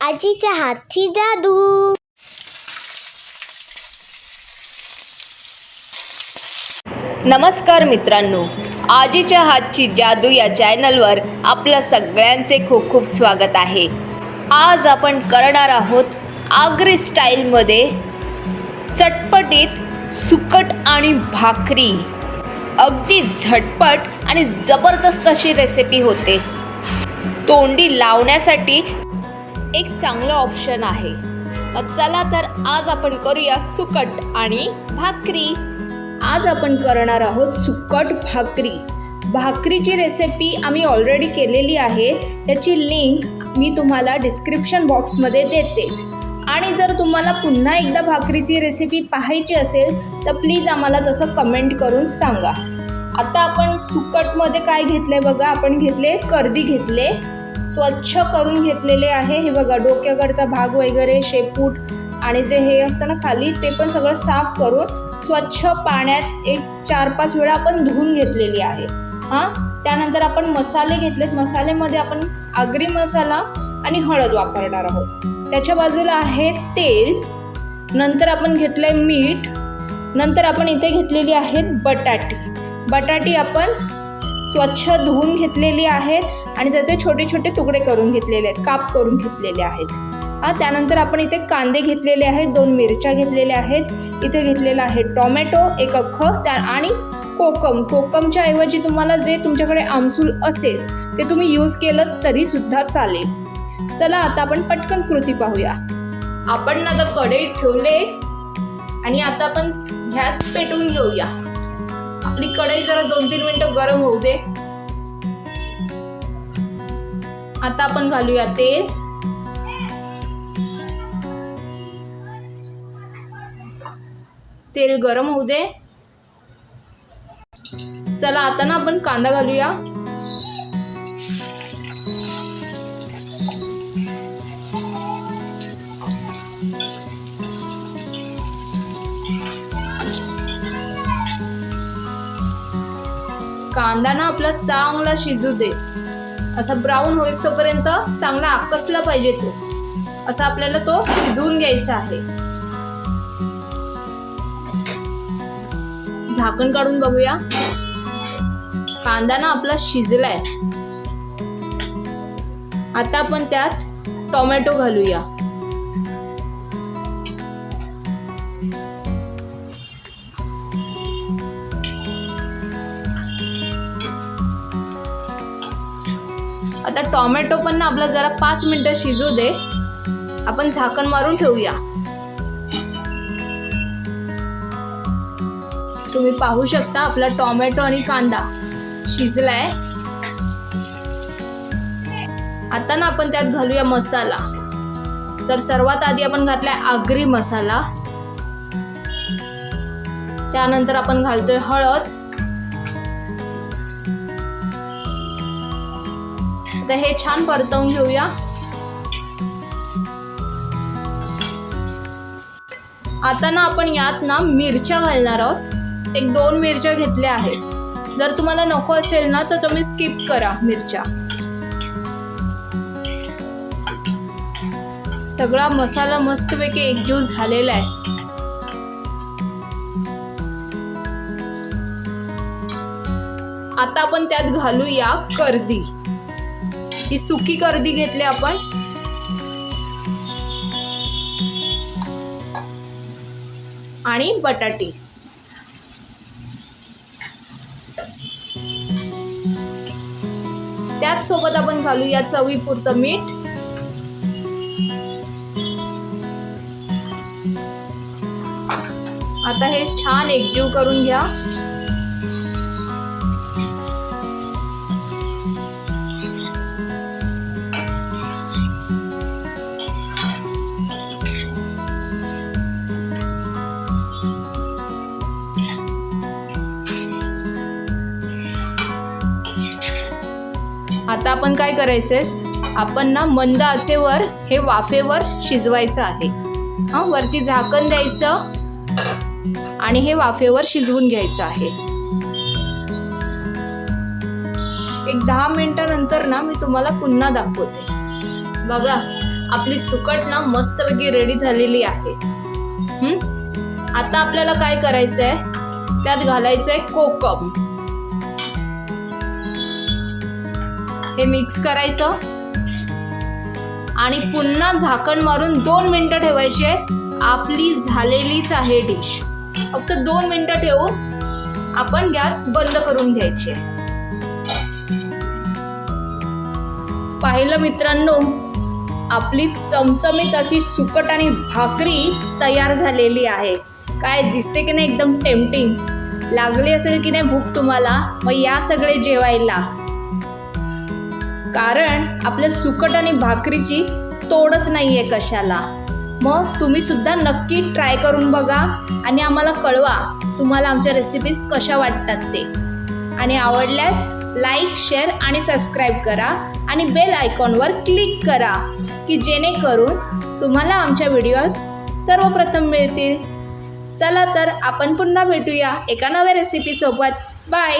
आजीच्या हातची जादू. नमस्कार मित्रांनो आजीच्या हातची जादू या चॅनलवर आपल्या सगळ्यांचे खूप खूप स्वागत आहे. आज आपण करणार आहोत आग्री स्टाईलमध्ये चटपटीत सुकट आणि भाकरी. अगदी झटपट आणि जबरदस्त अशी रेसिपी होते. तोंडी लावण्यासाठी एक चांगलं ऑप्शन आहे. मग चला तर आज आपण करूया सुकट आणि भाकरी. आज आपण करणार आहोत सुकट भाकरी. भाकरीची रेसिपी आम्ही ऑलरेडी केलेली आहे. त्याची लिंक मी तुम्हाला डिस्क्रिप्शन बॉक्समध्ये देतेच. आणि जर तुम्हाला पुन्हा एकदा भाकरीची रेसिपी पाहायची असेल तर प्लीज आम्हाला तसं कमेंट करून सांगा. आता आपण सुकटमध्ये काय घेतलंय बघा? आपण घेतले कर्दी घेतले. स्वच्छ करून घेतलेले आहे. हे बघा डोक्याकडचा भाग वगैरे शेपूट आणि जे हे असतं ना खाली ते पण सगळं साफ करून स्वच्छ पाण्यात एक चार पाच वेळा आपण धुवून घेतलेली आहे. हां? त्यानंतर आपण मसाले घेतलेत. मसाल्यामध्ये आपण आगरी मसाला आणि हळद वापरणार आहोत. त्याच्या बाजूला आहे तेल. नंतर आपण घेतलंय मीठ. नंतर आपण इथे घेतलेली आहेत बटाटी. बटाटी आपण स्वच्छ धुवून घेतलेली आहेत आणि त्याचे छोटे छोटे तुकडे करून घेतलेले आहेत काप करून घेतलेले आहेत. हा त्यानंतर आपण इथे कांदे घेतलेले आहेत दोन मिरच्या घेतलेल्या आहेत. इथे घेतलेला आहे टोमॅटो एक अख्ख त्या आणि कोकम. कोकमच्या ऐवजी तुम्हाला जे तुमच्याकडे आमसूल असेल ते तुम्ही यूज केलं तरी सुद्धा चालेल. चला आता आपण पटकन कृती पाहूया. आपण ना आता कढई ठेवले आणि आता आपण गॅस पेटवून घेऊया. आपली कढई जरा दोन तीन मिनिटं गरम होऊ दे. आता आपण घालूया तेल. तेल गरम होऊ दे. चला आता ना आपण कांदा घालूया. कांदा ना आपला चांगला शिजू दे. असा ब्राऊन होईस्तोपर्यंत चांगला आकसला पाहिजे तो. असा आपल्याला तो शिजवून घ्यायचा आहे. झाकण काढून बघूया. कांदा ना आपला शिजलाय. आता आपण त्यात टोमॅटो घालूया. आता टोमॅटो पण ना आपला जरा पाच मिनटं शिजू दे. आपण झाकण मारून ठेवूया. तुम्ही पाहू शकता आपला टोमॅटो आणि कांदा शिजलाय. आता ना आपण त्यात घालूया मसाला. तर सर्वात आधी आपण घातलाय आगरी मसाला. त्यानंतर आपण घालतोय हळद. तर हे छान परतवून घेऊया. आता ना आपण यात ना मिरच्या घालणार आहोत. एक दोन मिरच्या घेतल्या आहेत. जर तुम्हाला नको असेल ना तर तुम्ही स्किप करा मिरच्या. सगळा मसाला मस्तपैकी एकजीव झालेला आहे. आता आपण त्यात घालूया कर्दी. ही सुकी कर्दी घेतली आपण. आणि बटाटे. त्याच सोबत आपण घालूया चवीपुरतं मीठ. आता हे छान एकजीव करून घ्या. आता आपण काय करायचंय आपण ना मंद आचेवर हे वाफेवर शिजवायचं आहे. हा वरती झाकण द्यायचं आणि हे वाफेवर शिजवून घ्यायचं आहे. एक दहा मिनिटानंतर ना मी तुम्हाला पुन्हा दाखवते. बघा आपली सुकट ना मस्तपैकी रेडी झालेली आहे. आता आपल्याला काय करायचं आहे त्यात घालायचं आहे कोकम. हे मिक्स करायचं. आणि पुन्हा झाकण मारून दोन मिनटं ठेवायची आहेत आपली झालेलीच आहे डिश फक्त दोन मिनटं ठेवून आपण गॅस बंद करून घ्यायची आहे. पाहिलं मित्रांनो आपली चमचमीत अशी सुकट आणि भाकरी तयार झालेली आहे. काय दिसते की नाही एकदम टेम्पटिंग लागली असेल की नाही भूक तुम्हाला मग या सगळे जेवायला. कारण आपल्या सुकट आणि भाकरीची तोडच नाही आहे कशाला. मग तुम्ही सुद्धा नक्की ट्राय करून बघा आणि आम्हाला कळवा तुम्हाला आमच्या रेसिपीज कशा वाटतात ते. आणि आवडल्यास लाईक शेअर आणि सबस्क्राईब करा आणि बेल आयकॉनवर क्लिक करा की जेणेकरून तुम्हाला आमच्या व्हिडिओज सर्वप्रथम मिळतील. चला तर आपण पुन्हा भेटूया एका नव्या रेसिपीसोबत बाय